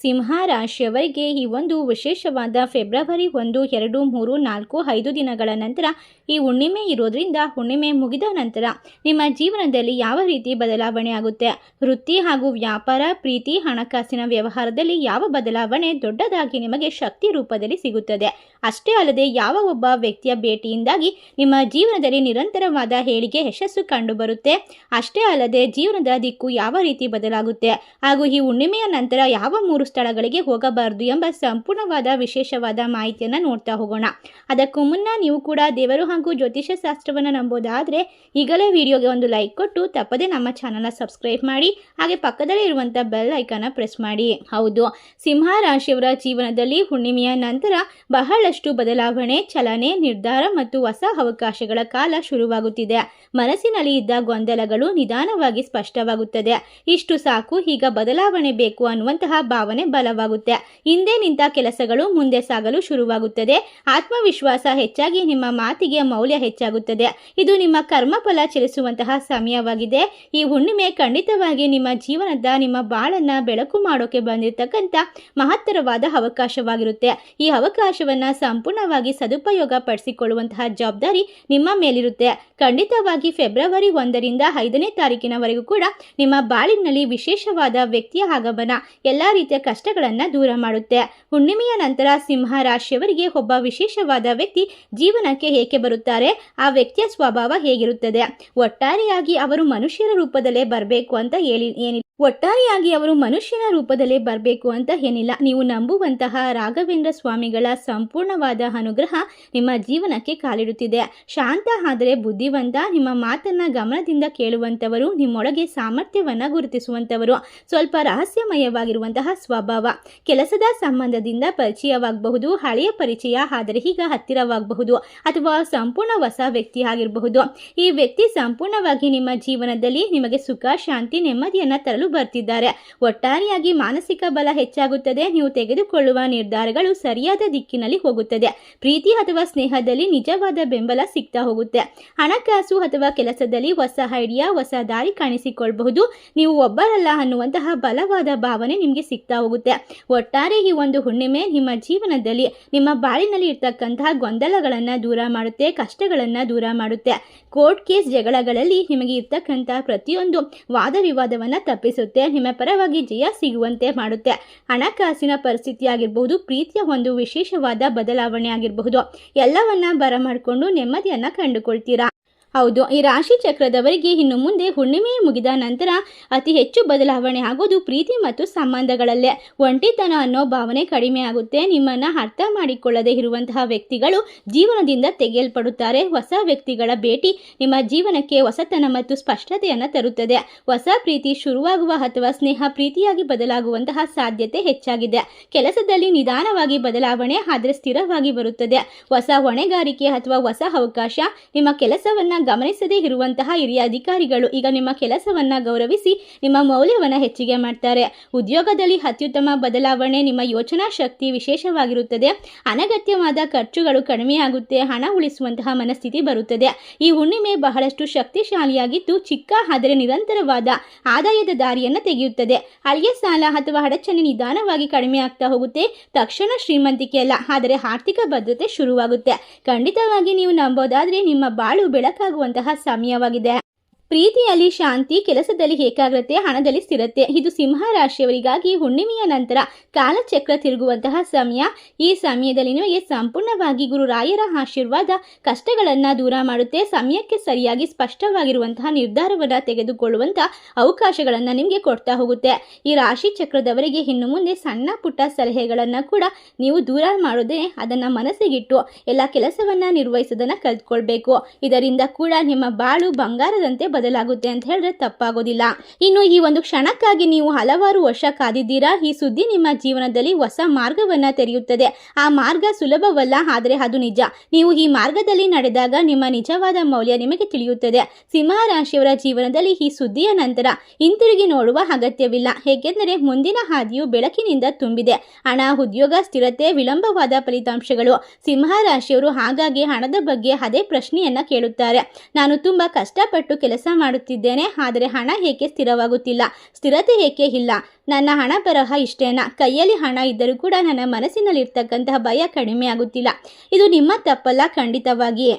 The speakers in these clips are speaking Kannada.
ಸಿಂಹ ರಾಶಿಯವರಿಗೆ ಈ ಒಂದು ವಿಶೇಷವಾದ ಫೆಬ್ರವರಿ ಒಂದು, ಎರಡು, ಮೂರು, ನಾಲ್ಕು, ಐದು ದಿನಗಳ ನಂತರ ಈ ಹುಣ್ಣಿಮೆ ಇರೋದ್ರಿಂದ ಹುಣ್ಣಿಮೆ ಮುಗಿದ ನಂತರ ನಿಮ್ಮ ಜೀವನದಲ್ಲಿ ಯಾವ ರೀತಿ ಬದಲಾವಣೆ ಆಗುತ್ತೆ? ವೃತ್ತಿ ಹಾಗೂ ವ್ಯಾಪಾರ, ಪ್ರೀತಿ, ಹಣಕಾಸಿನ ವ್ಯವಹಾರದಲ್ಲಿ ಯಾವ ಬದಲಾವಣೆ ದೊಡ್ಡದಾಗಿ ನಿಮಗೆ ಶಕ್ತಿ ರೂಪದಲ್ಲಿ ಸಿಗುತ್ತದೆ? ಅಷ್ಟೇ ಅಲ್ಲದೆ ಯಾವ ಒಬ್ಬ ವ್ಯಕ್ತಿಯ ಭೇಟಿಯಿಂದಾಗಿ ನಿಮ್ಮ ಜೀವನದಲ್ಲಿ ನಿರಂತರವಾದ ಹೇಳಿಕೆ ಯಶಸ್ಸು ಕಂಡುಬರುತ್ತೆ? ಅಷ್ಟೇ ಅಲ್ಲದೆ ಜೀವನದ ದಿಕ್ಕು ಯಾವ ರೀತಿ ಬದಲಾಗುತ್ತೆ? ಹಾಗೂ ಈ ಹುಣ್ಣಿಮೆಯ ನಂತರ ಯಾವ ಮೂರು ಸ್ಥಳಗಳಿಗೆ ಹೋಗಬಾರದು ಎಂಬ ಸಂಪೂರ್ಣವಾದ ವಿಶೇಷವಾದ ಮಾಹಿತಿಯನ್ನು ನೋಡ್ತಾ ಹೋಗೋಣ. ಅದಕ್ಕೂ ಮುನ್ನ ನೀವು ಕೂಡ ದೇವರು ಹಾಗೂ ಜ್ಯೋತಿಷ್ಯ ಶಾಸ್ತ್ರವನ್ನು ನಂಬೋದಾದರೆ ಈಗಲೇ ವಿಡಿಯೋಗೆ ಒಂದು ಲೈಕ್ ಕೊಟ್ಟು ತಪ್ಪದೆ ನಮ್ಮ ಚಾನಲ್ನ ಸಬ್ಸ್ಕ್ರೈಬ್ ಮಾಡಿ, ಹಾಗೆ ಪಕ್ಕದಲ್ಲೇ ಇರುವಂಥ ಬೆಲ್ ಐಕನ್ನ ಪ್ರೆಸ್ ಮಾಡಿ. ಹೌದು, ಸಿಂಹ ರಾಶಿಯವರ ಜೀವನದಲ್ಲಿ ಹುಣ್ಣಿಮೆಯ ನಂತರ ಬಹಳಷ್ಟು ಬದಲಾವಣೆ, ಚಲನೆ, ನಿರ್ಧಾರ ಮತ್ತು ಹೊಸ ಅವಕಾಶಗಳ ಕಾಲ ಶುರುವಾಗುತ್ತಿದೆ. ಮನಸ್ಸಿನಲ್ಲಿ ಇದ್ದ ಗೊಂದಲಗಳು ನಿಧಾನವಾಗಿ ಸ್ಪಷ್ಟವಾಗುತ್ತದೆ. ಇಷ್ಟು ಸಾಕು, ಈಗ ಬದಲಾವಣೆ ಬೇಕು ಅನ್ನುವಂತಹ ಭಾವನೆ ಬಲವಾಗುತ್ತೆ. ಹಿಂದೆ ನಿಂತ ಕೆಲಸಗಳು ಮುಂದೆ ಸಾಗಲು ಶುರುವಾಗುತ್ತದೆ. ಆತ್ಮವಿಶ್ವಾಸ ಹೆಚ್ಚಾಗಿ ನಿಮ್ಮ ಮಾತಿಗೆ ಮೌಲ್ಯ ಹೆಚ್ಚಾಗುತ್ತದೆ. ಇದು ನಿಮ್ಮ ಕರ್ಮಫಲ ಚಲಿಸುವಂತಹ ಸಮಯವಾಗಿದೆ. ಈ ಹುಣ್ಣಿಮೆ ಖಂಡಿತವಾಗಿ ನಿಮ್ಮ ಜೀವನದ ನಿಮ್ಮ ಬಾಳನ್ನ ಬೆಳಕು ಮಾಡೋಕೆ ಬಂದಿರತಕ್ಕಂಥ ಮಹತ್ತರವಾದ ಅವಕಾಶವಾಗಿರುತ್ತೆ. ಈ ಅವಕಾಶವನ್ನ ಸಂಪೂರ್ಣವಾಗಿ ಸದುಪಯೋಗ ಪಡಿಸಿಕೊಳ್ಳುವಂತಹ ಜವಾಬ್ದಾರಿ ನಿಮ್ಮ ಮೇಲಿರುತ್ತೆ. ಖಂಡಿತವಾಗಿ ಫೆಬ್ರವರಿ ಒಂದರಿಂದ ಐದನೇ ತಾರೀಕಿನವರೆಗೂ ಕೂಡ ನಿಮ್ಮ ಬಾಳಿನಲ್ಲಿ ವಿಶೇಷವಾದ ವ್ಯಕ್ತಿಯ ಆಗಮನ. ಎಲ್ಲ ರೀತಿಯ ಕಷ್ಟಗಳನ್ನು ದೂರ ಮಾಡುತ್ತೆ. ಹುಣ್ಣಿಮೆಯ ನಂತರ ಸಿಂಹ ರಾಶಿಯವರಿಗೆ ಒಬ್ಬ ವಿಶೇಷವಾದ ವ್ಯಕ್ತಿ ಜೀವನಕ್ಕೆ ಏಕೆ ಬರುತ್ತಾರೆ? ಆ ವ್ಯಕ್ತಿಯ ಸ್ವಭಾವ ಹೇಗಿರುತ್ತದೆ? ಒಟ್ಟಾರೆಯಾಗಿ ಅವರು ಮನುಷ್ಯರ ರೂಪದಲ್ಲೇ ಬರಬೇಕು ಅಂತ ಹೇಳಿ ಏನಿಲ್ಲ. ಒಟ್ಟಾರೆಯಾಗಿ ಅವರು ಮನುಷ್ಯನ ರೂಪದಲ್ಲೇ ಬರಬೇಕು ಅಂತ ಏನಿಲ್ಲ. ನೀವು ನಂಬುವಂತಹ ರಾಘವೇಂದ್ರ ಸ್ವಾಮಿಗಳ ಸಂಪೂರ್ಣವಾದ ಅನುಗ್ರಹ ನಿಮ್ಮ ಜೀವನಕ್ಕೆ ಕಾಲಿಡುತ್ತಿದೆ. ಶಾಂತ ಆದರೆ ಬುದ್ಧಿವಂತ, ನಿಮ್ಮ ಮಾತನ್ನ ಗಮನದಿಂದ ಕೇಳುವಂಥವರು, ನಿಮ್ಮೊಳಗೆ ಸಾಮರ್ಥ್ಯವನ್ನ ಗುರುತಿಸುವಂಥವರು. ಸ್ವಲ್ಪ ರಹಸ್ಯಮಯವಾಗಿರುವಂತಹ ಸ್ವಭಾವ. ಕೆಲಸದ ಸಂಬಂಧದಿಂದ ಪರಿಚಯವಾಗಬಹುದು, ಹಳೆಯ ಪರಿಚಯ ಆದರೆ ಈಗ ಹತ್ತಿರವಾಗಬಹುದು ಅಥವಾ ಸಂಪೂರ್ಣ ಹೊಸ ವ್ಯಕ್ತಿ ಆಗಿರಬಹುದು. ಈ ವ್ಯಕ್ತಿ ಸಂಪೂರ್ಣವಾಗಿ ನಿಮ್ಮ ಜೀವನದಲ್ಲಿ ನಿಮಗೆ ಸುಖ, ಶಾಂತಿ, ನೆಮ್ಮದಿಯನ್ನು ತರಲು ಬರ್ತಿದ್ದಾರೆ. ಒಟ್ಟಾರೆಯಾಗಿ ಮಾನಸಿಕ ಬಲ ಹೆಚ್ಚಾಗುತ್ತದೆ. ನೀವು ತೆಗೆದುಕೊಳ್ಳುವ ನಿರ್ಧಾರಗಳು ಸರಿಯಾದ ದಿಕ್ಕಿನಲ್ಲಿ ಹೋಗುತ್ತದೆ. ಪ್ರೀತಿ ಅಥವಾ ಸ್ನೇಹದಲ್ಲಿ ನಿಜವಾದ ಬೆಂಬಲ ಸಿಗ್ತಾ ಹೋಗುತ್ತೆ. ಹಣಕಾಸು ಅಥವಾ ಕೆಲಸದಲ್ಲಿ ಹೊಸ ಐಡಿಯಾ ಹೊಸ ದಾರಿ ಕಾಣಿಸಿಕೊಳ್ಳಬಹುದು ನೀವು ಒಬ್ಬರಲ್ಲ ಅನ್ನುವಂತಹ ಬಲವಾದ ಭಾವನೆ ನಿಮಗೆ ಸಿಗ್ತಾ ಹೋಗುತ್ತೆ. ಒಟ್ಟಾರೆ ಈ ಒಂದು ಹುಣ್ಣಿಮೆ ನಿಮ್ಮ ಜೀವನದಲ್ಲಿ ನಿಮ್ಮ ಬಾಳಿನಲ್ಲಿ ಇರ್ತಕ್ಕಂತಹ ಗೊಂದಲಗಳನ್ನು ದೂರ ಮಾಡುತ್ತೆ, ಕಷ್ಟಗಳನ್ನು ದೂರ ಮಾಡುತ್ತೆ. ಕೋರ್ಟ್ ಕೇಸ್ ಜಗಳಗಳಲ್ಲಿ ನಿಮಗೆ ಇರ್ತಕ್ಕಂತಹ ಪ್ರತಿಯೊಂದು ವಾದ ವಿವಾದವನ್ನು ತಪ್ಪಿಸುತ್ತೆ. ನಿಮ್ಮ ಪರವಾಗಿ ಜಯ ಸಿಗುವಂತೆ ಮಾಡುತ್ತೆ. ಹಣಕಾಸಿನ ಪರಿಸ್ಥಿತಿ ಆಗಿರಬಹುದು ಪ್ರೀತಿಯ ಒಂದು ವಿಶೇಷವಾದ ಬದಲಾವಣೆ ಆಗಿರಬಹುದು ಎಲ್ಲವನ್ನ ಬರಮಾಡಿಕೊಂಡು ನೆಮ್ಮದಿಯನ್ನು ಕಂಡುಕೊಳ್ತೀರಾ? ಹೌದು, ಈ ರಾಶಿ ಚಕ್ರದವರಿಗೆ ಇನ್ನು ಮುಂದೆ ಹುಣ್ಣಿಮೆ ಮುಗಿದ ನಂತರ ಅತಿ ಹೆಚ್ಚು ಬದಲಾವಣೆ ಆಗೋದು ಪ್ರೀತಿ ಮತ್ತು ಸಂಬಂಧಗಳಲ್ಲೇ. ಒಂಟಿತನ ಅನ್ನೋ ಭಾವನೆ ಕಡಿಮೆ ಆಗುತ್ತೆ. ನಿಮ್ಮನ್ನು ಅರ್ಥ ಮಾಡಿಕೊಳ್ಳದೆ ಇರುವಂತಹ ವ್ಯಕ್ತಿಗಳು ಜೀವನದಿಂದ ತೆಗೆಯಲ್ಪಡುತ್ತಾರೆ. ಹೊಸ ವ್ಯಕ್ತಿಗಳ ಭೇಟಿ ನಿಮ್ಮ ಜೀವನಕ್ಕೆ ಹೊಸತನ ಮತ್ತು ಸ್ಪಷ್ಟತೆಯನ್ನು ತರುತ್ತದೆ. ಹೊಸ ಪ್ರೀತಿ ಶುರುವಾಗುವ ಅಥವಾ ಸ್ನೇಹ ಪ್ರೀತಿಯಾಗಿ ಬದಲಾಗುವಂತಹ ಸಾಧ್ಯತೆ ಹೆಚ್ಚಾಗಿದೆ. ಕೆಲಸದಲ್ಲಿ ನಿಧಾನವಾಗಿ ಬದಲಾವಣೆ ಆದರೆ ಸ್ಥಿರವಾಗಿ ಬರುತ್ತದೆ. ಹೊಸ ಹೊಣೆಗಾರಿಕೆ ಅಥವಾ ಹೊಸ ಅವಕಾಶ ನಿಮ್ಮ ಕೆಲಸವನ್ನ ಗಮನಿಸದೇ ಇರುವಂತಹ ಹಿರಿಯ ಅಧಿಕಾರಿಗಳು ಈಗ ನಿಮ್ಮ ಕೆಲಸವನ್ನ ಗೌರವಿಸಿ ನಿಮ್ಮ ಮೌಲ್ಯವನ್ನ ಹೆಚ್ಚಿಗೆ ಮಾಡ್ತಾರೆ. ಉದ್ಯೋಗದಲ್ಲಿ ಅತ್ಯುತ್ತಮ ಬದಲಾವಣೆ ನಿಮ್ಮ ಯೋಚನಾ ಶಕ್ತಿ ವಿಶೇಷವಾಗಿರುತ್ತದೆ. ಅನಗತ್ಯವಾದ ಖರ್ಚುಗಳು ಕಡಿಮೆಯಾಗುತ್ತೆ. ಹಣ ಉಳಿಸುವಂತಹ ಮನಸ್ಥಿತಿ ಬರುತ್ತದೆ. ಈ ಹುಣ್ಣಿಮೆ ಬಹಳಷ್ಟು ಶಕ್ತಿಶಾಲಿಯಾಗಿದ್ದು ಚಿಕ್ಕ ಆದರೆ ನಿರಂತರವಾದ ಆದಾಯದ ದಾರಿಯನ್ನು ತೆಗೆಯುತ್ತದೆ. ಹಳೆಯ ಸಾಲ ಅಥವಾ ಅಡಚಣೆ ನಿಧಾನವಾಗಿ ಕಡಿಮೆ ಆಗ್ತಾ ಹೋಗುತ್ತೆ. ತಕ್ಷಣ ಶ್ರೀಮಂತಿಕೆ ಅಲ್ಲ, ಆದರೆ ಆರ್ಥಿಕ ಭದ್ರತೆ ಶುರುವಾಗುತ್ತೆ. ಖಂಡಿತವಾಗಿ ನೀವು ನಂಬೋದಾದ್ರೆ ನಿಮ್ಮ ಬಾಳು ಬೆಳಕಾಗುವಂತಹ ಸಮಯವಾಗಿದೆ. ಪ್ರೀತಿಯಲ್ಲಿ ಶಾಂತಿ ಕೆಲಸದಲ್ಲಿ ಏಕಾಗ್ರತೆ, ಹಣದಲ್ಲಿ ಸ್ಥಿರತೆ, ಇದು ಸಿಂಹ ರಾಶಿಯವರಿಗಾಗಿ ಹುಣ್ಣಿಮೆಯ ನಂತರ ಕಾಲಚಕ್ರ ತಿರುಗುವಂತಹ ಸಮಯ. ಈ ಸಮಯದಲ್ಲಿ ನಿಮಗೆ ಸಂಪೂರ್ಣವಾಗಿ ಗುರುರಾಯರ ಆಶೀರ್ವಾದ ಕಷ್ಟಗಳನ್ನು ದೂರ ಮಾಡುತ್ತೆ. ಸಮಯಕ್ಕೆ ಸರಿಯಾಗಿ ಸ್ಪಷ್ಟವಾಗಿರುವಂತಹ ನಿರ್ಧಾರವನ್ನು ತೆಗೆದುಕೊಳ್ಳುವಂತಹ ಅವಕಾಶಗಳನ್ನು ನಿಮಗೆ ಕೊಡ್ತಾ ಹೋಗುತ್ತೆ. ಈ ರಾಶಿ ಚಕ್ರದವರಿಗೆ ಇನ್ನು ಮುಂದೆ ಸಣ್ಣ ಪುಟ್ಟ ಸಲಹೆಗಳನ್ನು ಕೂಡ ನೀವು ದೂರ ಮಾಡೋದೇ ಅದನ್ನು ಮನಸ್ಸಿಗಿಟ್ಟು ಎಲ್ಲ ಕೆಲಸವನ್ನು ನಿರ್ವಹಿಸೋದನ್ನು ಕಲ್ತ್ಕೊಳ್ಬೇಕು. ಇದರಿಂದ ಕೂಡ ನಿಮ್ಮ ಬಾಳು ಬಂಗಾರದಂತೆ ಬದಲಾಗುತ್ತೆ ಅಂತ ಹೇಳಿದ್ರೆ ತಪ್ಪಾಗೋದಿಲ್ಲ. ಇನ್ನು ಈ ಒಂದು ಕ್ಷಣಕ್ಕಾಗಿ ನೀವು ಹಲವಾರು ವರ್ಷ ಕಾದಿದ್ದೀರಾ? ಈ ಸುದ್ದಿ ನಿಮ್ಮ ಜೀವನದಲ್ಲಿ ಹೊಸ ಮಾರ್ಗವನ್ನ ತೆರೆಯುತ್ತದೆ. ಆ ಮಾರ್ಗ ಸುಲಭವಲ್ಲ, ಆದರೆ ಅದು ನಿಜ. ನೀವು ಈ ಮಾರ್ಗದಲ್ಲಿ ನಡೆದಾಗ ನಿಮ್ಮ ನಿಜವಾದ ಮೌಲ್ಯ ನಿಮಗೆ ತಿಳಿಯುತ್ತದೆ. ಸಿಂಹ ರಾಶಿಯವರ ಜೀವನದಲ್ಲಿ ಈ ಸುದ್ದಿಯ ನಂತರ ಹಿಂತಿರುಗಿ ನೋಡುವ ಅಗತ್ಯವಿಲ್ಲ. ಏಕೆಂದರೆ ಮುಂದಿನ ಹಾದಿಯು ಬೆಳಕಿನಿಂದ ತುಂಬಿದೆ. ಹಣ, ಉದ್ಯೋಗ, ಸ್ಥಿರತೆ, ವಿಳಂಬವಾದ ಫಲಿತಾಂಶಗಳು. ಸಿಂಹ ರಾಶಿಯವರು ಹಾಗಾಗಿ ಹಣದ ಬಗ್ಗೆ ಅದೇ ಪ್ರಶ್ನೆಯನ್ನ ಕೇಳುತ್ತಾರೆ. ನಾನು ತುಂಬಾ ಕಷ್ಟಪಟ್ಟು ಕೆಲಸ ಮಾಡುತ್ತಿದ್ದೇನೆ, ಆದರೆ ಹಣ ಏಕೆ ಸ್ಥಿರವಾಗುತ್ತಿಲ್ಲ? ಸ್ಥಿರತೆ ಏಕೆ ಇಲ್ಲ? ನನ್ನ ಹಣ ಬರಹ ಇಷ್ಟೇನಾ? ಕೈಯಲ್ಲಿ ಹಣ ಇದ್ದರೂ ಕೂಡ ನನ್ನ ಮನಸ್ಸಿನಲ್ಲಿರ್ತಕ್ಕಂತಹ ಭಯ ಕಡಿಮೆ ಆಗುತ್ತಿಲ್ಲ ಇದು ನಿಮ್ಮ ತಪ್ಪಲ್ಲ ಖಂಡಿತವಾಗಿ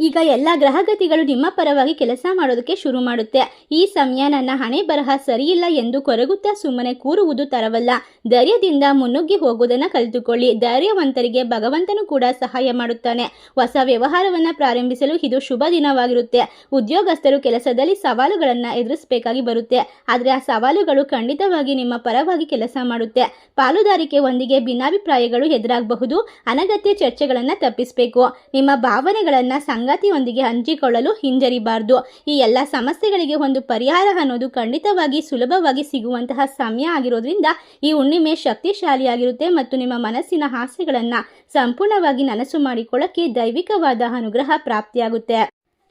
ಈಗ ಎಲ್ಲ ಗ್ರಹಗತಿಗಳು ನಿಮ್ಮ ಪರವಾಗಿ ಕೆಲಸ ಮಾಡೋದಕ್ಕೆ ಶುರು ಮಾಡುತ್ತೆ. ಈ ಸಮಯ ನನ್ನ ಹಣೆ ಬರಹ ಸರಿಯಿಲ್ಲ ಎಂದು ಕೊರಗುತ್ತಾ ಸುಮ್ಮನೆ ಕೂರುವುದು ತರವಲ್ಲ. ಧೈರ್ಯದಿಂದ ಮುನ್ನುಗ್ಗಿ ಹೋಗುವುದನ್ನು ಕಲಿತುಕೊಳ್ಳಿ. ಧೈರ್ಯವಂತರಿಗೆ ಭಗವಂತನು ಕೂಡ ಸಹಾಯ ಮಾಡುತ್ತಾನೆ. ಹೊಸ ವ್ಯವಹಾರವನ್ನು ಪ್ರಾರಂಭಿಸಲು ಇದು ಶುಭ ದಿನವಾಗಿರುತ್ತೆ. ಉದ್ಯೋಗಸ್ಥರು ಕೆಲಸದಲ್ಲಿ ಸವಾಲುಗಳನ್ನು ಎದುರಿಸಬೇಕಾಗಿ ಬರುತ್ತೆ. ಆದರೆ ಆ ಸವಾಲುಗಳು ಖಂಡಿತವಾಗಿ ನಿಮ್ಮ ಪರವಾಗಿ ಕೆಲಸ ಮಾಡುತ್ತೆ. ಪಾಲುದಾರಿಕೆ ಒಂದಿಗೆ ಭಿನ್ನಾಭಿಪ್ರಾಯಗಳು ಎದುರಾಗಬಹುದು. ಅನಗತ್ಯ ಚರ್ಚೆಗಳನ್ನು ತಪ್ಪಿಸಬೇಕು. ನಿಮ್ಮ ಭಾವನೆಗಳನ್ನು ಸಂಗಾತಿಯೊಂದಿಗೆ ಹಂಚಿಕೊಳ್ಳಲು ಹಿಂಜರಿಬಾರ್ದು. ಈ ಎಲ್ಲ ಸಮಸ್ಯೆಗಳಿಗೆ ಒಂದು ಪರಿಹಾರ ಅನ್ನೋದು ಖಂಡಿತವಾಗಿ ಸುಲಭವಾಗಿ ಸಿಗುವಂತಹ ಸಮಯ ಆಗಿರೋದ್ರಿಂದ ಈ ಹುಣ್ಣಿಮೆ ಶಕ್ತಿಶಾಲಿಯಾಗಿರುತ್ತೆ ಮತ್ತು ನಿಮ್ಮ ಮನಸ್ಸಿನ ಆಸೆಗಳನ್ನು ಸಂಪೂರ್ಣವಾಗಿ ನನಸು ಮಾಡಿಕೊಳ್ಳಕ್ಕೆ ದೈವಿಕವಾದ ಅನುಗ್ರಹ ಪ್ರಾಪ್ತಿಯಾಗುತ್ತೆ.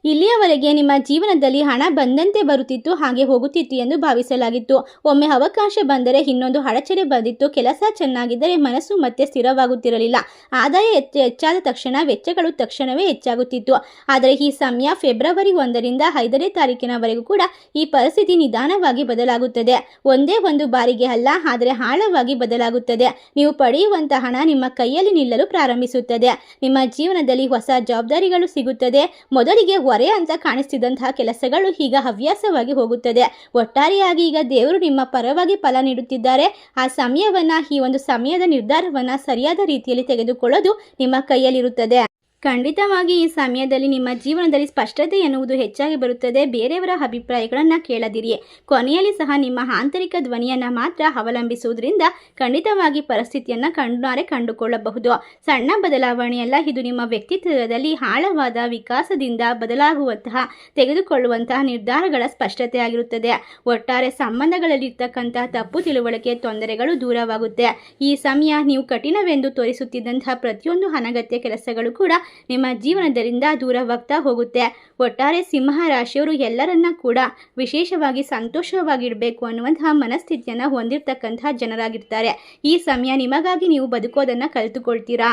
ಇಲ್ಲಿಯವರೆಗೆ ನಿಮ್ಮ ಜೀವನದಲ್ಲಿ ಹಣ ಬಂದಂತೆ ಬರುತ್ತಿತ್ತು, ಹಾಗೆ ಹೋಗುತ್ತಿತ್ತು ಎಂದು ಭಾವಿಸಲಾಗಿತ್ತು. ಒಮ್ಮೆ ಅವಕಾಶ ಬಂದರೆ ಇನ್ನೊಂದು ಅಡಚಣೆ ಬಂದಿತ್ತು. ಕೆಲಸ ಚೆನ್ನಾಗಿದ್ದರೆ ಮನಸ್ಸು ಮತ್ತೆ ಸ್ಥಿರವಾಗುತ್ತಿರಲಿಲ್ಲ. ಆದಾಯ ಹೆಚ್ಚು ಹೆಚ್ಚಾದ ತಕ್ಷಣ ವೆಚ್ಚಗಳು ತಕ್ಷಣವೇ ಹೆಚ್ಚಾಗುತ್ತಿತ್ತು. ಆದರೆ ಈ ಸಮಯ ಫೆಬ್ರವರಿ ಒಂದರಿಂದ ಐದನೇ ತಾರೀಕಿನವರೆಗೂ ಕೂಡ ಈ ಪರಿಸ್ಥಿತಿ ನಿಧಾನವಾಗಿ ಬದಲಾಗುತ್ತದೆ. ಒಂದೇ ಒಂದು ಬಾರಿಗೆ ಅಲ್ಲ, ಆದರೆ ಆಳವಾಗಿ ಬದಲಾಗುತ್ತದೆ. ನೀವು ಪಡೆಯುವಂತಹ ಹಣ ನಿಮ್ಮ ಕೈಯಲ್ಲಿ ನಿಲ್ಲಲು ಪ್ರಾರಂಭಿಸುತ್ತದೆ. ನಿಮ್ಮ ಜೀವನದಲ್ಲಿ ಹೊಸ ಜವಾಬ್ದಾರಿಗಳು ಸಿಗುತ್ತದೆ. ಮೊದಲಿಗೆ ಹೊರೆ ಅಂತ ಕಾಣಿಸ್ತಿದ್ದಂತಹ ಕೆಲಸಗಳು ಈಗ ಹವ್ಯಾಸವಾಗಿ ಹೋಗುತ್ತದೆ. ಒಟ್ಟಾರೆಯಾಗಿ ಈಗ ದೇವರು ನಿಮ್ಮ ಪರವಾಗಿ ಫಲ ನೀಡುತ್ತಿದ್ದಾರೆ. ಆ ಸಮಯವನ್ನ, ಈ ಒಂದು ಸಮಯದ ನಿರ್ಧಾರವನ್ನ ಸರಿಯಾದ ರೀತಿಯಲ್ಲಿ ತೆಗೆದುಕೊಳ್ಳೋದು ನಿಮ್ಮ ಕೈಯಲ್ಲಿರುತ್ತದೆ. ಖಂಡಿತವಾಗಿ ಈ ಸಮಯದಲ್ಲಿ ನಿಮ್ಮ ಜೀವನದಲ್ಲಿ ಸ್ಪಷ್ಟತೆ ಎನ್ನುವುದು ಹೆಚ್ಚಾಗಿ ಬರುತ್ತದೆ. ಬೇರೆಯವರ ಅಭಿಪ್ರಾಯಗಳನ್ನು ಕೇಳದಿರಿ. ಕೊನೆಯಲ್ಲಿ ಸಹ ನಿಮ್ಮ ಆಂತರಿಕ ಧ್ವನಿಯನ್ನು ಮಾತ್ರ ಅವಲಂಬಿಸುವುದರಿಂದ ಖಂಡಿತವಾಗಿ ಪರಿಸ್ಥಿತಿಯನ್ನು ಕಣ್ಣಾರೆ ಕಂಡುಕೊಳ್ಳಬಹುದು. ಸಣ್ಣ ಬದಲಾವಣೆಯಲ್ಲ, ಇದು ನಿಮ್ಮ ವ್ಯಕ್ತಿತ್ವದಲ್ಲಿ ಆಳವಾದ ವಿಕಾಸದಿಂದ ಬದಲಾಗುವಂತಹ, ತೆಗೆದುಕೊಳ್ಳುವಂತಹ ನಿರ್ಧಾರಗಳ ಸ್ಪಷ್ಟತೆ ಆಗಿರುತ್ತದೆ. ಒಟ್ಟಾರೆ ಸಂಬಂಧಗಳಲ್ಲಿರ್ತಕ್ಕಂತಹ ತಪ್ಪು ತಿಳುವಳಿಕೆ, ತೊಂದರೆಗಳು ದೂರವಾಗುತ್ತೆ. ಈ ಸಮಯ ನೀವು ಕಠಿಣವೆಂದು ತೋರಿಸುತ್ತಿದ್ದಂತಹ ಪ್ರತಿಯೊಂದು ಅನಗತ್ಯ ಕೆಲಸಗಳು ಕೂಡ ನಿಮ್ಮ ಜೀವನದರಿಂದ ದೂರವಾಗ್ತಾ ಹೋಗುತ್ತೆ. ಒಟ್ಟಾರೆ ಸಿಂಹ ರಾಶಿಯವರು ಎಲ್ಲರನ್ನ ಕೂಡ ವಿಶೇಷವಾಗಿ ಸಂತೋಷವಾಗಿಡಬೇಕು ಅನ್ನುವಂತಹ ಮನಸ್ಥಿತಿಯನ್ನು ಹೊಂದಿರತಕ್ಕಂತಹ ಜನರಾಗಿರ್ತಾರೆ. ಈ ಸಮಯ ನಿಮಗಾಗಿ ನೀವು ಬದುಕೋದನ್ನು ಕಲಿತುಕೊಳ್ತೀರಾ?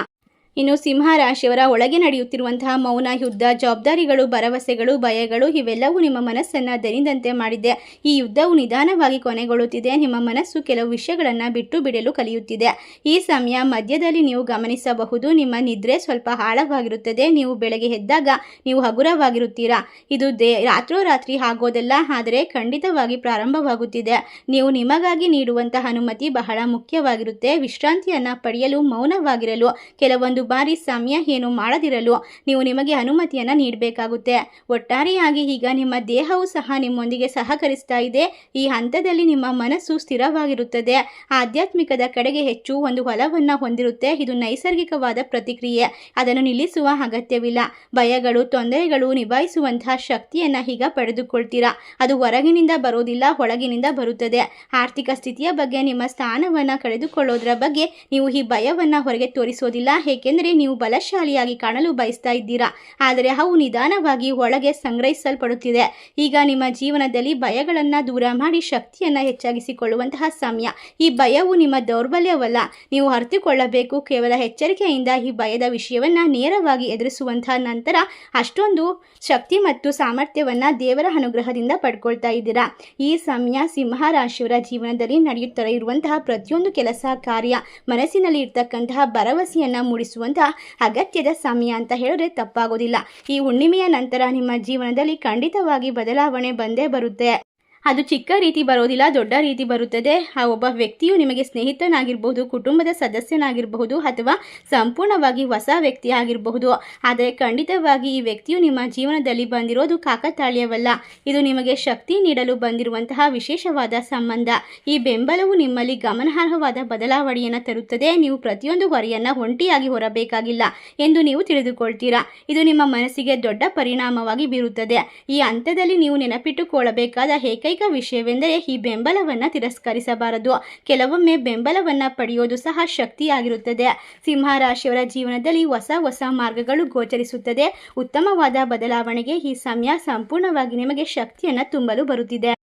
ಇನ್ನು ಸಿಂಹ ರಾಶಿಯವರ ಒಳಗೆ ನಡೆಯುತ್ತಿರುವಂತಹ ಮೌನ, ಯುದ್ಧ, ಜವಾಬ್ದಾರಿಗಳು, ಭರವಸೆಗಳು, ಭಯಗಳು ಇವೆಲ್ಲವೂ ನಿಮ್ಮ ಮನಸ್ಸನ್ನು ದನಿದಂತೆ ಮಾಡಿದೆ. ಈ ಯುದ್ಧವು ನಿಧಾನವಾಗಿ ಕೊನೆಗೊಳ್ಳುತ್ತಿದೆ. ನಿಮ್ಮ ಮನಸ್ಸು ಕೆಲವು ವಿಷಯಗಳನ್ನು ಬಿಟ್ಟು ಬಿಡಲು ಕಲಿಯುತ್ತಿದೆ. ಈ ಸಮಯ ಮಧ್ಯದಲ್ಲಿ ನೀವು ಗಮನಿಸಬಹುದು, ನಿಮ್ಮ ನಿದ್ರೆ ಸ್ವಲ್ಪ ಆಳವಾಗಿರುತ್ತದೆ. ನೀವು ಬೆಳಗ್ಗೆ ಎದ್ದಾಗ ನೀವು ಹಗುರವಾಗಿರುತ್ತೀರಾ? ಇದು ದೇ ರಾತ್ರೋರಾತ್ರಿ ಆಗೋದಲ್ಲ, ಆದರೆ ಖಂಡಿತವಾಗಿ ಪ್ರಾರಂಭವಾಗುತ್ತಿದೆ. ನೀವು ನಿಮಗಾಗಿ ನೀಡುವಂತಹ ಅನುಮತಿ ಬಹಳ ಮುಖ್ಯವಾಗಿರುತ್ತೆ. ವಿಶ್ರಾಂತಿಯನ್ನು ಪಡೆಯಲು, ಮೌನವಾಗಿರಲು ಕೆಲವೊಂದು ಬಾರಿ ಸಮಯ ಏನು ಮಾಡದಿರಲು ನೀವು ನಿಮಗೆ ಅನುಮತಿಯನ್ನು ನೀಡಬೇಕಾಗುತ್ತೆ. ಒಟ್ಟಾರೆಯಾಗಿ ಈಗ ನಿಮ್ಮ ದೇಹವು ಸಹ ನಿಮ್ಮೊಂದಿಗೆ ಸಹಕರಿಸ್ತಾ ಇದೆ. ಈ ಹಂತದಲ್ಲಿ ನಿಮ್ಮ ಮನಸ್ಸು ಸ್ಥಿರವಾಗಿರುತ್ತದೆ. ಆಧ್ಯಾತ್ಮಿಕದ ಕಡೆಗೆ ಹೆಚ್ಚು ಒಂದು ಹೊಲವನ್ನು ಹೊಂದಿರುತ್ತೆ. ಇದು ನೈಸರ್ಗಿಕವಾದ ಪ್ರತಿಕ್ರಿಯೆ. ಅದನ್ನು ನಿಲ್ಲಿಸುವ ಅಗತ್ಯವಿಲ್ಲ. ಭಯಗಳು, ತೊಂದರೆಗಳು ನಿಭಾಯಿಸುವಂತಹ ಶಕ್ತಿಯನ್ನು ಈಗ ಪಡೆದುಕೊಳ್ತೀರಾ? ಅದು ಹೊರಗಿನಿಂದ ಬರೋದಿಲ್ಲ, ಒಳಗಿನಿಂದ ಬರುತ್ತದೆ. ಆರ್ಥಿಕ ಸ್ಥಿತಿಯ ಬಗ್ಗೆ ನಿಮ್ಮ ಸ್ಥಾನವನ್ನು ಕಳೆದುಕೊಳ್ಳೋದರ ಬಗ್ಗೆ ನೀವು ಈ ಭಯವನ್ನು ಹೊರಗೆ ತೋರಿಸೋದಿಲ್ಲ. ಏಕೆಂದರೆ ನೀವು ಬಲಶಾಲಿಯಾಗಿ ಕಾಣಲು ಬಯಸ್ತಾ ಇದ್ದೀರಾ. ಆದರೆ ಅವು ನಿಧಾನವಾಗಿ ಒಳಗೆ ಸಂಗ್ರಹಿಸಲ್ಪಡುತ್ತಿದೆ. ಈಗ ನಿಮ್ಮ ಜೀವನದಲ್ಲಿ ಭಯಗಳನ್ನು ದೂರ ಮಾಡಿ ಶಕ್ತಿಯನ್ನು ಹೆಚ್ಚಾಗಿಸಿಕೊಳ್ಳುವಂತಹ ಸಮಯ. ಈ ಭಯವು ನಿಮ್ಮ ದೌರ್ಬಲ್ಯವಲ್ಲ. ನೀವು ಅರಿತುಕೊಳ್ಳಬೇಕು. ಕೇವಲ ಎಚ್ಚರಿಕೆಯಿಂದ ಈ ಭಯದ ವಿಷಯವನ್ನು ನೇರವಾಗಿ ಎದುರಿಸುವಂತಹ ನಂತರ ಅಷ್ಟೊಂದು ಶಕ್ತಿ ಮತ್ತು ಸಾಮರ್ಥ್ಯವನ್ನು ದೇವರ ಅನುಗ್ರಹದಿಂದ ಪಡ್ಕೊಳ್ತಾ ಇದ್ದೀರಾ. ಈ ಸಮಯ ಸಿಂಹ ರಾಶಿಯವರ ಜೀವನದಲ್ಲಿ ನಡೆಯುತ್ತಾ ಇರುವಂತಹ ಪ್ರತಿಯೊಂದು ಕೆಲಸ ಕಾರ್ಯ ಮನಸ್ಸಿನಲ್ಲಿ ಇರ್ತಕ್ಕಂತಹ ಭರವಸೆಯನ್ನು ಮೂಡಿಸುವಂತಹ ಅಗತ್ಯದ ಸಮಯ ಅಂತ ಹೇಳಿದ್ರೆ ತಪ್ಪಾಗೋದಿಲ್ಲ. ಈ ಹುಣ್ಣಿಮೆಯ ನಂತರ ನಿಮ್ಮ ಜೀವನದಲ್ಲಿ ಖಂಡಿತವಾಗಿ ಬದಲಾವಣೆ ಬಂದೇ ಬರುತ್ತೆ. ಅದು ಚಿಕ್ಕ ರೀತಿ ಬರೋದಿಲ್ಲ, ದೊಡ್ಡ ರೀತಿ ಬರುತ್ತದೆ. ಆ ಒಬ್ಬ ವ್ಯಕ್ತಿಯು ನಿಮಗೆ ಸ್ನೇಹಿತನಾಗಿರಬಹುದು, ಕುಟುಂಬದ ಸದಸ್ಯನಾಗಿರಬಹುದು ಅಥವಾ ಸಂಪೂರ್ಣವಾಗಿ ಹೊಸ ವ್ಯಕ್ತಿ ಆಗಿರಬಹುದು ಆದರೆ ಖಂಡಿತವಾಗಿ ಈ ವ್ಯಕ್ತಿಯು ನಿಮ್ಮ ಜೀವನದಲ್ಲಿ ಬಂದಿರೋದು ಕಾಕತಾಳೀಯವಲ್ಲ. ಇದು ನಿಮಗೆ ಶಕ್ತಿ ನೀಡಲು ಬಂದಿರುವಂತಹ ವಿಶೇಷವಾದ ಸಂಬಂಧ. ಈ ಬೆಂಬಲವು ನಿಮ್ಮಲ್ಲಿ ಗಮನಾರ್ಹವಾದ ಬದಲಾವಣೆಯನ್ನು ತರುತ್ತದೆ. ನೀವು ಪ್ರತಿಯೊಂದು ಹೊರೆಯನ್ನು ಒಂಟಿಯಾಗಿ ಹೊರಬೇಕಾಗಿಲ್ಲ ಎಂದು ನೀವು ತಿಳಿದುಕೊಳ್ತೀರಾ? ಇದು ನಿಮ್ಮ ಮನಸ್ಸಿಗೆ ದೊಡ್ಡ ಪರಿಣಾಮವಾಗಿ ಬೀರುತ್ತದೆ. ಈ ಹಂತದಲ್ಲಿ ನೀವು ನೆನಪಿಟ್ಟುಕೊಳ್ಳಬೇಕಾದ ಏಕೈಕ ವಿಷಯವೆಂದರೆ ಈ ಬೆಂಬಲವನ್ನು ತಿರಸ್ಕರಿಸಬಾರದು. ಕೆಲವೊಮ್ಮೆ ಬೆಂಬಲವನ್ನು ಪಡೆಯೋದು ಸಹ ಶಕ್ತಿಯಾಗಿರುತ್ತದೆ. ಸಿಂಹ ರಾಶಿಯವರ ಜೀವನದಲ್ಲಿ ಹೊಸ ಹೊಸ ಮಾರ್ಗಗಳು ಗೋಚರಿಸುತ್ತದೆ. ಉತ್ತಮವಾದ ಬದಲಾವಣೆಗೆ ಈ ಸಮಯ ಸಂಪೂರ್ಣವಾಗಿ ನಿಮಗೆ ಶಕ್ತಿಯನ್ನು ತುಂಬಲು ಬರುತ್ತಿದೆ.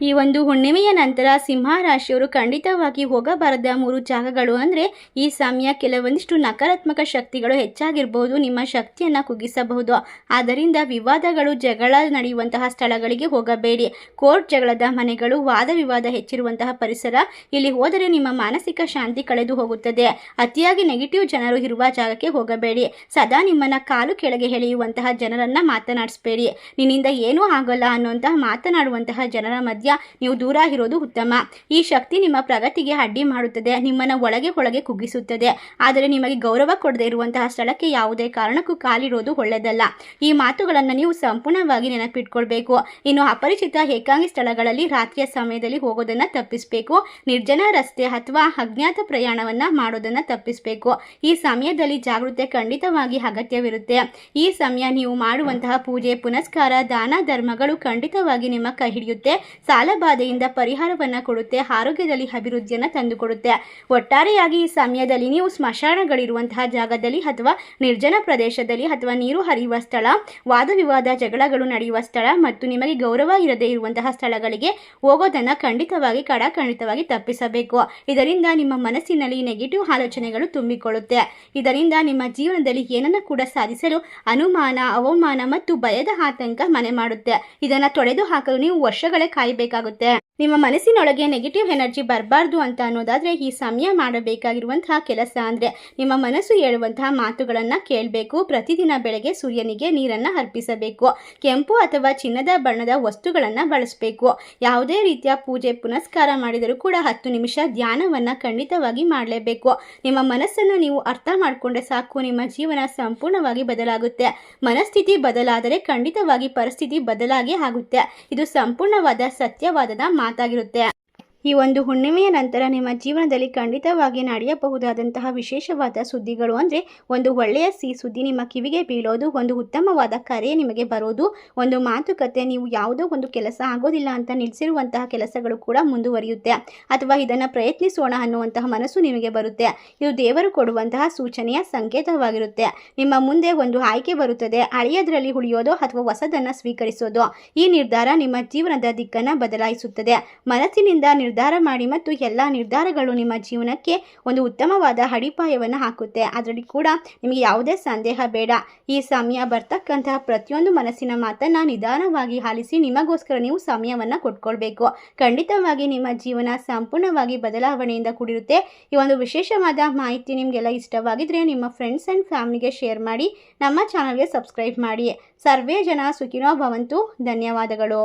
ಈ ಒಂದು ಹುಣ್ಣಿಮೆಯ ನಂತರ ಸಿಂಹ ರಾಶಿಯವರು ಖಂಡಿತವಾಗಿ ಹೋಗಬಾರದ ಮೂರು ಜಾಗಗಳು ಅಂದರೆ ಈ ಸಮಯ ಕೆಲವೊಂದಿಷ್ಟು ನಕಾರಾತ್ಮಕ ಶಕ್ತಿಗಳು ಹೆಚ್ಚಾಗಿರಬಹುದು ನಿಮ್ಮ ಶಕ್ತಿಯನ್ನು ಕುಗ್ಗಿಸಬಹುದು. ಆದ್ದರಿಂದ ವಿವಾದಗಳು, ಜಗಳ ನಡೆಯುವಂತಹ ಸ್ಥಳಗಳಿಗೆ ಹೋಗಬೇಡಿ. ಕೋರ್ಟ್ ಜಗಳದ ಮನೆಗಳು, ವಾದ ವಿವಾದ ಹೆಚ್ಚಿರುವಂತಹ ಪರಿಸರ ಇಲ್ಲಿ ಹೋದರೆ ನಿಮ್ಮ ಮಾನಸಿಕ ಶಾಂತಿ ಕಳೆದು ಹೋಗುತ್ತದೆ. ಅತಿಯಾಗಿ ನೆಗೆಟಿವ್ ಜನರು ಇರುವ ಜಾಗಕ್ಕೆ ಹೋಗಬೇಡಿ. ಸದಾ ನಿಮ್ಮನ್ನ ಕಾಲು ಕೆಳಗೆ ಎಳೆಯುವಂತಹ ಜನರನ್ನ ಮಾತನಾಡಿಸಬೇಡಿ. ನಿನ್ನಿಂದ ಏನೂ ಆಗೋಲ್ಲ ಅನ್ನುವಂತಹ ಮಾತನಾಡುವಂತಹ ಜನರ ನೀವು ದೂರ ಇರೋದು ಉತ್ತಮ. ಈ ಶಕ್ತಿ ನಿಮ್ಮ ಪ್ರಗತಿಗೆ ಅಡ್ಡಿ ಮಾಡುತ್ತದೆ, ನಿಮ್ಮನ್ನ ಒಳಗೆ ಒಳಗೆ ಕುಗ್ಗಿಸುತ್ತದೆ. ಆದರೆ ನಿಮಗೆ ಗೌರವ ಕೊಡದೇ ಇರುವಂತಹ ಸ್ಥಳಕ್ಕೆ ಯಾವುದೇ ಕಾರಣಕ್ಕೂ ಕಾಲಿರೋದು ಒಳ್ಳೆಯದಲ್ಲ. ಈ ಮಾತುಗಳನ್ನು ನೀವು ಸಂಪೂರ್ಣವಾಗಿ ನೆನಪಿಟ್ಕೊಳ್ಬೇಕು. ಇನ್ನು ಅಪರಿಚಿತ ಏಕಾಂಗಿ ಸ್ಥಳಗಳಲ್ಲಿ ರಾತ್ರಿಯ ಸಮಯದಲ್ಲಿ ಹೋಗೋದನ್ನು ತಪ್ಪಿಸಬೇಕು. ನಿರ್ಜನ ರಸ್ತೆ ಅಥವಾ ಅಜ್ಞಾತ ಪ್ರಯಾಣವನ್ನು ಮಾಡೋದನ್ನು ತಪ್ಪಿಸಬೇಕು. ಈ ಸಮಯದಲ್ಲಿ ಜಾಗೃತೆ ಖಂಡಿತವಾಗಿ ಅಗತ್ಯವಿರುತ್ತೆ. ಈ ಸಮಯ ನೀವು ಮಾಡುವಂತಹ ಪೂಜೆ, ಪುನಸ್ಕಾರ, ದಾನ, ಧರ್ಮಗಳು ಖಂಡಿತವಾಗಿ ನಿಮ್ಮ ಕೈ ಹಿಡಿಯುತ್ತೆ. ಸಾಲಬಾಧೆಯಿಂದ ಪರಿಹಾರವನ್ನು ಕೊಡುತ್ತೆ, ಆರೋಗ್ಯದಲ್ಲಿ ಅಭಿವೃದ್ಧಿಯನ್ನು ತಂದುಕೊಡುತ್ತೆ. ಒಟ್ಟಾರೆಯಾಗಿ ಈ ಸಮಯದಲ್ಲಿ ನೀವು ಸ್ಮಶಾನಗಳಿರುವಂತಹ ಜಾಗದಲ್ಲಿ ಅಥವಾ ನಿರ್ಜನ ಪ್ರದೇಶದಲ್ಲಿ ಅಥವಾ ನೀರು ಹರಿಯುವ ಸ್ಥಳ, ವಾದ ವಿವಾದ ಜಗಳಗಳು ನಡೆಯುವ ಸ್ಥಳ ಮತ್ತು ನಿಮಗೆ ಗೌರವ ಇರದೇ ಇರುವಂತಹ ಸ್ಥಳಗಳಿಗೆ ಹೋಗೋದನ್ನು ಖಂಡಿತವಾಗಿ ಕಡಾಖಂಡಿತವಾಗಿ ತಪ್ಪಿಸಬೇಕು. ಇದರಿಂದ ನಿಮ್ಮ ಮನಸ್ಸಿನಲ್ಲಿ ನೆಗೆಟಿವ್ ಆಲೋಚನೆಗಳು ತುಂಬಿಕೊಳ್ಳುತ್ತೆ. ಇದರಿಂದ ನಿಮ್ಮ ಜೀವನದಲ್ಲಿ ಏನನ್ನು ಕೂಡ ಸಾಧಿಸಲು ಅನುಮಾನ, ಅವಮಾನ ಮತ್ತು ಭಯದ ಆತಂಕ ಮನೆ ಮಾಡುತ್ತೆ. ಇದನ್ನು ತೊಡೆದು ಹಾಕಲು ನೀವು ವರ್ಷಗಳೇ ಕಾಯಬೇಕಾಗುತ್ತೆ ನಿಮ್ಮ ಮನಸ್ಸಿನೊಳಗೆ ನೆಗೆಟಿವ್ ಎನರ್ಜಿ ಬರಬಾರ್ದು ಅಂತ ಅನ್ನೋದಾದರೆ ಈ ಸಮಯ ಮಾಡಬೇಕಾಗಿರುವಂತಹ ಕೆಲಸ ಅಂದರೆ ನಿಮ್ಮ ಮನಸ್ಸು ಹೇಳುವಂತಹ ಮಾತುಗಳನ್ನು ಕೇಳಬೇಕು. ಪ್ರತಿದಿನ ಬೆಳಗ್ಗೆ ಸೂರ್ಯನಿಗೆ ನೀರನ್ನು ಅರ್ಪಿಸಬೇಕು. ಕೆಂಪು ಅಥವಾ ಚಿನ್ನದ ಬಣ್ಣದ ವಸ್ತುಗಳನ್ನು ಬಳಸಬೇಕು. ಯಾವುದೇ ರೀತಿಯ ಪೂಜೆ, ಪುನಸ್ಕಾರ ಮಾಡಿದರೂ ಕೂಡ ಹತ್ತು ನಿಮಿಷ ಧ್ಯಾನವನ್ನು ಖಂಡಿತವಾಗಿ ಮಾಡಲೇಬೇಕು. ನಿಮ್ಮ ಮನಸ್ಸನ್ನು ನೀವು ಅರ್ಥ ಮಾಡಿಕೊಂಡ್ರೆ ಸಾಕು. ನಿಮ್ಮ ಜೀವನ ಸಂಪೂರ್ಣವಾಗಿ ಬದಲಾಗುತ್ತೆ. ಮನಸ್ಥಿತಿ ಬದಲಾದರೆ ಖಂಡಿತವಾಗಿ ಪರಿಸ್ಥಿತಿ ಬದಲಾಗೇ ಆಗುತ್ತೆ. ಇದು ಸಂಪೂರ್ಣವಾದ ಸತ್ಯವಾದದ ಮಾತಾಗಿರುತ್ತೆ ಈ ಒಂದು ಹುಣ್ಣಿಮೆಯ ನಂತರ ನಿಮ್ಮ ಜೀವನದಲ್ಲಿ ಖಂಡಿತವಾಗಿ ನಡೆಯಬಹುದಾದಂತಹ ವಿಶೇಷವಾದ ಸುದ್ದಿಗಳು ಅಂದರೆ ಒಂದು ಒಳ್ಳೆಯ ಸಿ ಸುದ್ದಿ ನಿಮ್ಮ ಕಿವಿಗೆ ಬೀಳೋದು, ಒಂದು ಉತ್ತಮವಾದ ಕರೆ ನಿಮಗೆ ಬರೋದು, ಒಂದು ಮಾತುಕತೆ, ನೀವು ಯಾವುದೋ ಒಂದು ಕೆಲಸ ಆಗೋದಿಲ್ಲ ಅಂತ ನಿಲ್ಲಿಸಿರುವಂತಹ ಕೆಲಸಗಳು ಕೂಡ ಮುಂದುವರಿಯುತ್ತೆ ಅಥವಾ ಇದನ್ನು ಪ್ರಯತ್ನಿಸೋಣ ಅನ್ನುವಂತಹ ಮನಸ್ಸು ನಿಮಗೆ ಬರುತ್ತೆ. ಇದು ದೇವರು ಕೊಡುವಂತಹ ಸೂಚನೆಯ ಸಂಕೇತವಾಗಿರುತ್ತೆ. ನಿಮ್ಮ ಮುಂದೆ ಒಂದು ಆಯ್ಕೆ ಬರುತ್ತದೆ, ಹಳೆಯದರಲ್ಲಿ ಉಳಿಯೋದು ಅಥವಾ ಹೊಸದನ್ನು ಸ್ವೀಕರಿಸೋದು. ಈ ನಿರ್ಧಾರ ನಿಮ್ಮ ಜೀವನದ ದಿಕ್ಕನ್ನು ಬದಲಾಯಿಸುತ್ತದೆ. ಮನಸ್ಸಿನಿಂದ ನಿರ್ಧಾರ ಮಾಡಿ ಮತ್ತು ಎಲ್ಲ ನಿರ್ಧಾರಗಳು ನಿಮ್ಮ ಜೀವನಕ್ಕೆ ಒಂದು ಉತ್ತಮವಾದ ಅಡಿಪಾಯವನ್ನು ಹಾಕುತ್ತೆ. ಅದರಲ್ಲಿ ಕೂಡ ನಿಮಗೆ ಯಾವುದೇ ಸಂದೇಹ ಬೇಡ. ಈ ಸಮಯ ಬರ್ತಕ್ಕಂತಹ ಪ್ರತಿಯೊಂದು ಮನಸ್ಸಿನ ಮಾತನ್ನು ನಿಧಾನವಾಗಿ ಆಲಿಸಿ ನಿಮಗೋಸ್ಕರ ನೀವು ಸಮಯವನ್ನು ಕೊಟ್ಕೊಳ್ಬೇಕು. ಖಂಡಿತವಾಗಿ ನಿಮ್ಮ ಜೀವನ ಸಂಪೂರ್ಣವಾಗಿ ಬದಲಾವಣೆಯಿಂದ ಕೂಡಿರುತ್ತೆ. ಈ ಒಂದು ವಿಶೇಷವಾದ ಮಾಹಿತಿ ನಿಮಗೆಲ್ಲ ಇಷ್ಟವಾಗಿದ್ದರೆ ನಿಮ್ಮ ಫ್ರೆಂಡ್ಸ್ ಆ್ಯಂಡ್ ಫ್ಯಾಮಿಲಿಗೆ ಶೇರ್ ಮಾಡಿ, ನಮ್ಮ ಚಾನಲ್ಗೆ ಸಬ್ಸ್ಕ್ರೈಬ್ ಮಾಡಿ. ಸರ್ವೇ ಜನ ಸುಖಿನೋ ಭವಂತು. ಧನ್ಯವಾದಗಳು.